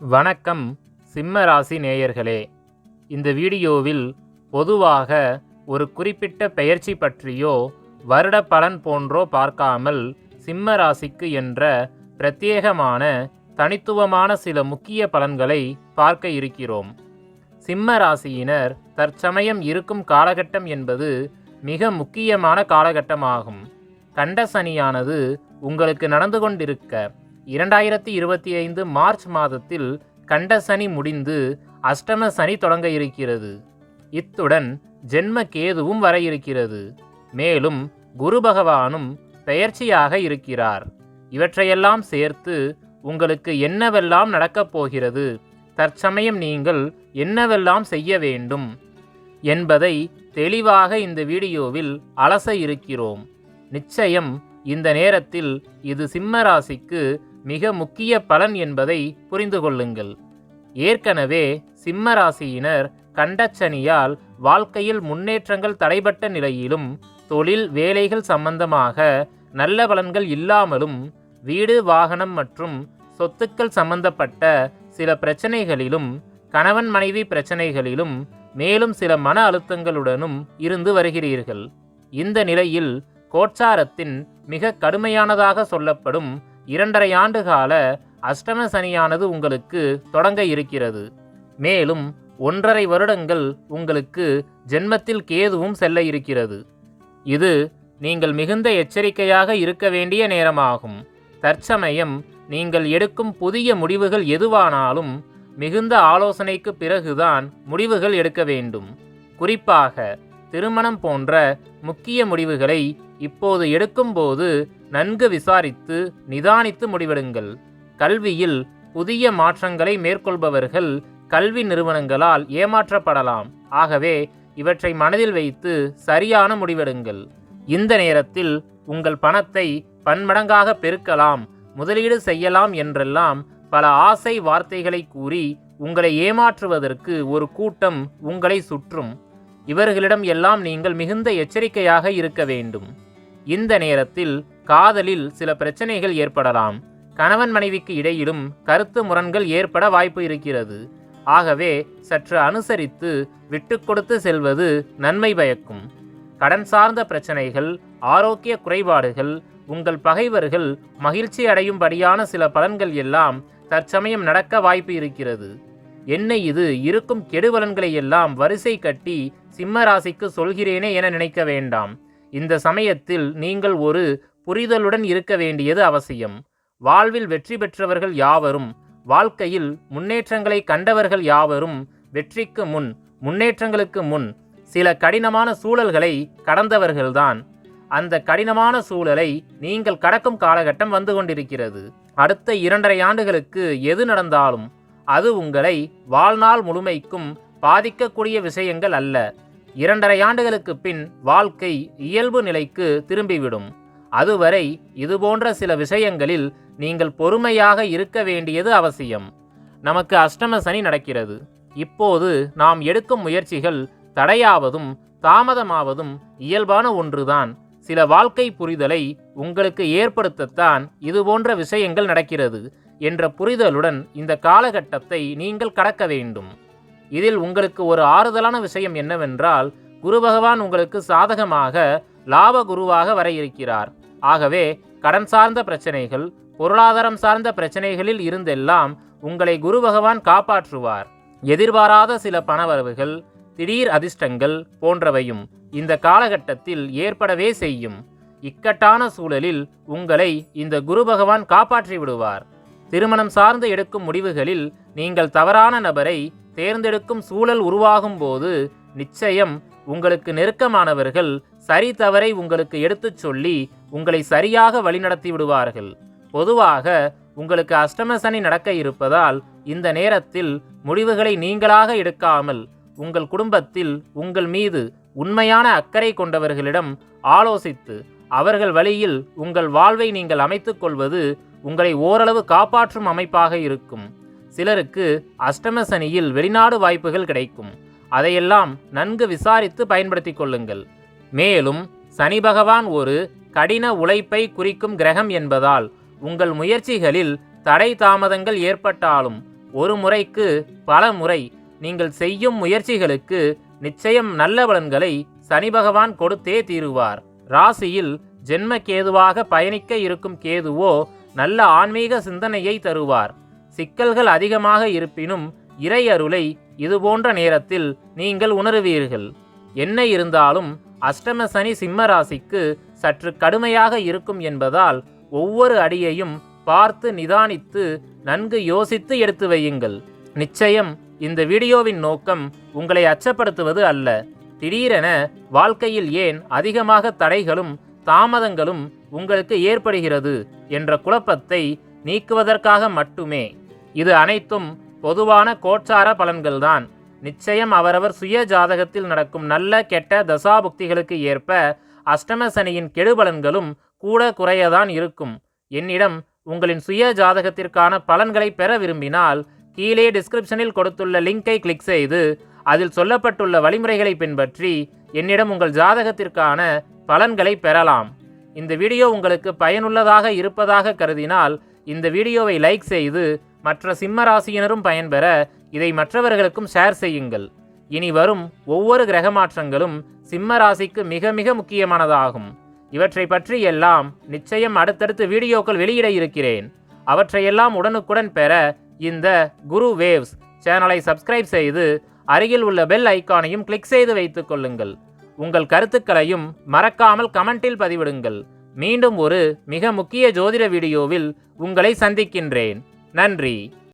வணக்கம் சிம்ம ராசி நேயர்களே. இந்த வீடியோவில் பொதுவாக ஒரு குறிப்பிட்ட பெயர்ச்சி பற்றியோ வருட பலன் போன்றோ பார்க்காமல் சிம்ம ராசிக்கு என்ற பிரத்யேகமான தனித்துவமான சில முக்கிய பலன்களை பார்க்க இருக்கிறோம். சிம்ம ராசியினர் தற்சமயம் இருக்கும் காலகட்டம் என்பது மிக முக்கியமான காலகட்டமாகும். கண்ட சனியானது உங்களுக்கு நடந்து கொண்டிருக்க இரண்டாயிரத்தி இருபத்தி ஐந்து மார்ச் மாதத்தில் கண்ட சனி முடிந்து அஷ்டம சனி தொடங்க இருக்கிறது. இத்துடன் ஜென்ம கேதுவும் வர இருக்கிறது. மேலும் குரு பகவானும் பெயர்ச்சியாக இருக்கிறார். இவற்றையெல்லாம் சேர்த்து உங்களுக்கு என்னவெல்லாம் நடக்கப் போகிறது? தற்சமயம் நீங்கள் என்னவெல்லாம் செய்ய வேண்டும்? என்பதை தெளிவாக இந்த வீடியோவில் அலச இருக்கிறோம். நிச்சயம் இந்த நேரத்தில் இது சிம்ம ராசிக்கு மிக முக்கிய பலன் என்பதை புரிந்து கொள்ளுங்கள். ஏற்கனவே சிம்ம ராசியினர் கண்டச்சனியால் வாழ்க்கையில் முன்னேற்றங்கள் தடைபட்ட நிலையிலும் தொழில் வேலைகள் சம்பந்தமாக நல்ல பலன்கள் இல்லாமலும் வீடு வாகனம் மற்றும் சொத்துக்கள் சம்பந்தப்பட்ட சில பிரச்சனைகளிலும் கணவன் மனைவி பிரச்சனைகளிலும் மேலும் சில மன அழுத்தங்களுடனும் இருந்து வருகிறீர்கள். இந்த நிலையில் கோச்சாரத்தின் மிக கடுமையானதாக சொல்லப்படும் இரண்டரை ஆண்டு கால அஷ்டம சனியானது உங்களுக்கு தொடங்க இருக்கிறது. மேலும் ஒன்றரை வருடங்கள் உங்களுக்கு ஜென்மத்தில் கேதுவும் செல்ல இருக்கிறது. இது நீங்கள் மிகுந்த எச்சரிக்கையாக இருக்க வேண்டிய நேரமாகும். தற்சமயம் நீங்கள் எடுக்கும் புதிய முடிவுகள் எதுவானாலும் மிகுந்த ஆலோசனைக்கு பிறகுதான் முடிவுகள் எடுக்க வேண்டும். குறிப்பாக திருமணம் போன்ற முக்கிய முடிவுகளை இப்போது எடுக்கும்போது நன்கு விசாரித்து நிதானித்து முடிவெடுங்கள். கல்வியில் புதிய மாற்றங்களை மேற்கொள்பவர்கள் கல்வி நிறுவனங்களால் ஏமாற்றப்படலாம். ஆகவே இவற்றை மனதில் வைத்து சரியான முடிவெடுங்கள். இந்த நேரத்தில் உங்கள் பணத்தை பன்மடங்காக பெருக்கலாம் முதலீடு செய்யலாம் என்றெல்லாம் பல ஆசை வார்த்தைகளை கூறி உங்களை ஏமாற்றுவதற்கு ஒரு கூட்டம் உங்களை சுற்றும். இவர்களிடம் எல்லாம் நீங்கள் மிகுந்த எச்சரிக்கையாக இருக்க வேண்டும். இந்த நேரத்தில் காதலில் சில பிரச்சனைகள் ஏற்படலாம். கணவன் மனைவிக்கு இடையிலும் கருத்து முரண்கள் ஏற்பட வாய்ப்பு இருக்கிறது. ஆகவே சற்று அனுசரித்து விட்டு கொடுத்து செல்வது நன்மை பயக்கும். கடன் சார்ந்த பிரச்சனைகள் ஆரோக்கிய குறைபாடுகள் உங்கள் பகைவர்கள் மகிழ்ச்சி அடையும்படியான சில பலன்கள் எல்லாம் தற்சமயம் நடக்க வாய்ப்பு இருக்கிறது. என்ன இது இருக்கும் கெடுபலன்களை எல்லாம் வரிசை கட்டி சிம்ம ராசிக்கு சொல்கிறேனே என நினைக்க வேண்டாம். இந்த சமயத்தில் நீங்கள் ஒரு புரிதலுடன் இருக்க வேண்டியது அவசியம். வாழ்வில் வெற்றி பெற்றவர்கள் யாவரும் வாழ்க்கையில் முன்னேற்றங்களை கண்டவர்கள் யாவரும் வெற்றிக்கு முன் முன்னேற்றங்களுக்கு முன் சில கடினமான சூழல்களை கடந்தவர்கள்தான். அந்த கடினமான சூழலை நீங்கள் கடக்கும் காலகட்டம் வந்து கொண்டிருக்கிறது. அடுத்த இரண்டரை ஆண்டுகளுக்கு எது நடந்தாலும் அது உங்களை வாழ்நாள் முழுமைக்கும் பாதிக்கக்கூடிய விஷயங்கள் அல்ல. இரண்டரை ஆண்டுகளுக்கு பின் வாழ்க்கை இயல்பு நிலைக்கு திரும்பிவிடும். அதுவரை இதுபோன்ற சில விஷயங்களில் நீங்கள் பொறுமையாக இருக்க வேண்டியது அவசியம். நமக்கு அஷ்டம சனி நடக்கிறது. இப்போது நாம் எடுக்கும் முயற்சிகள் தடையாவதும் தாமதமாவதும் இயல்பான ஒன்றுதான். சில வாழ்க்கை புரிதலை உங்களுக்கு ஏற்படுத்தத்தான் இதுபோன்ற விஷயங்கள் நடக்கிறது என்ற புரிதலுடன் இந்த காலகட்டத்தை நீங்கள் கடக்க வேண்டும். இதில் உங்களுக்கு ஒரு ஆறுதலான விஷயம் என்னவென்றால் குரு பகவான் உங்களுக்கு சாதகமாக லாப குருவாக வர இருக்கிறார் ஆகவே கடன் சார்ந்த பிரச்சனைகள் பொருளாதாரம் சார்ந்த பிரச்சனைகளில் இருந்தெல்லாம் உங்களை குரு பகவான் காப்பாற்றுவார். எதிர்பாராத சில பணவரவுகள் திடீர் அதிர்ஷ்டங்கள் போன்றவையும் இந்த காலகட்டத்தில் ஏற்படவே செய்யும். இக்கட்டான சூழலில் உங்களை இந்த குரு பகவான் காப்பாற்றி விடுவார் திருமணம் சார்ந்து எடுக்கும் முடிவுகளில் நீங்கள் தவறான நபரை தேர்ந்தெடுக்கும் சூழல் உருவாகும் போது நிச்சயம் உங்களுக்கு நெருக்கமானவர்கள் சரி தவறை உங்களுக்கு எடுத்துச் சொல்லி உங்களை சரியாக வழிநடத்தி விடுவார்கள். பொதுவாக உங்களுக்கு அஷ்டமசனி நடக்க இருப்பதால் இந்த நேரத்தில் முடிவுகளை நீங்களாக எடுக்காமல் உங்கள் குடும்பத்தில் உங்கள் மீது உண்மையான அக்கறை கொண்டவர்களிடம் ஆலோசித்து அவர்கள் வழியில் உங்கள் வாழ்வை நீங்கள் அமைத்துக் கொள்வது உங்களை ஓரளவு காப்பாற்றும் அமைப்பாக இருக்கும். சிலருக்கு அஷ்டம சனியில் வெளிநாடு வாய்ப்புகள் கிடைக்கும். அதையெல்லாம் நன்கு விசாரித்து பயன்படுத்திக் கொள்ளுங்கள். மேலும் சனி பகவான் ஒரு கடின உழைப்பை குறிக்கும் கிரகம் என்பதால் உங்கள் முயற்சிகளில் தடை தாமதங்கள் ஏற்பட்டாலும் ஒரு முறைக்கு பல முறை நீங்கள் செய்யும் முயற்சிகளுக்கு நிச்சயம் நல்ல பலன்களை சனி பகவான் கொடுத்தே தீருவார். ராசியில் ஜென்ம கேதுவாக பயணிக்க இருக்கும் கேதுவோ நல்ல ஆன்மீக சிந்தனையை தருவார். சிக்கல்கள் அதிகமாக இருப்பினும் இறை அருளை இதுபோன்ற நேரத்தில் நீங்கள் உணருவீர்கள். என்ன இருந்தாலும் அஷ்டம சனி சிம்ம ராசிக்கு சற்று கடுமையாக இருக்கும் என்பதால் ஒவ்வொரு அடியையும் பார்த்து நிதானித்து நன்கு யோசித்து எடுத்து வையுங்கள். நிச்சயம் இந்த வீடியோவின் நோக்கம் உங்களை அச்சப்படுத்துவது அல்ல. திடீரென வாழ்க்கையில் ஏன் அதிகமாக தடைகளும் தாமதங்களும் உங்களுக்கு ஏற்படுகிறது என்ற குழப்பத்தை நீக்குவதற்காக மட்டுமே. இது அனைத்தும் பொதுவான கோட்சார பலன்கள்தான். நிச்சயம் அவரவர் சுய ஜாதகத்தில் நடக்கும் நல்ல கெட்ட தசாபுக்திகளுக்கு ஏற்ப அஷ்டம சனியின் கெடுபலன்களும் கூட குறையதான் இருக்கும். என்னிடம் உங்களின் சுய ஜாதகத்திற்கான பலன்களை பெற விரும்பினால் கீழே டிஸ்கிரிப்ஷனில் கொடுத்துள்ள லிங்கை கிளிக் செய்து அதில் சொல்லப்பட்டுள்ள வழிமுறைகளை பின்பற்றி என்னிடம் உங்கள் ஜாதகத்திற்கான பலன்களை பெறலாம். இந்த வீடியோ உங்களுக்கு பயனுள்ளதாக இருப்பதாக கருதினால் இந்த வீடியோவை லைக் செய்து மற்ற சிம்ம ராசியினரும் பயன்பெற இதை மற்றவர்களுக்கும் ஷேர் செய்யுங்கள். இனி வரும் ஒவ்வொரு கிரக மாற்றங்களும் சிம்ம ராசிக்கு மிக மிக முக்கியமானதாகும். இவற்றை பற்றி எல்லாம் நிச்சயம் அடுத்தடுத்து வீடியோக்கள் வெளியிட இருக்கிறேன். அவற்றையெல்லாம் உடனுக்குடன் பெற இந்த குரு வேவ்ஸ் சேனலை சப்ஸ்கிரைப் செய்து அருகில் உள்ள பெல் ஐக்கானையும் கிளிக் செய்து வைத்துக் கொள்ளுங்கள். உங்கள் கருத்துக்களையும் மறக்காமல் கமெண்டில் பதிவிடுங்கள். மீண்டும் ஒரு மிக முக்கிய ஜோதிட வீடியோவில் உங்களை சந்திக்கின்றேன். நன்றி.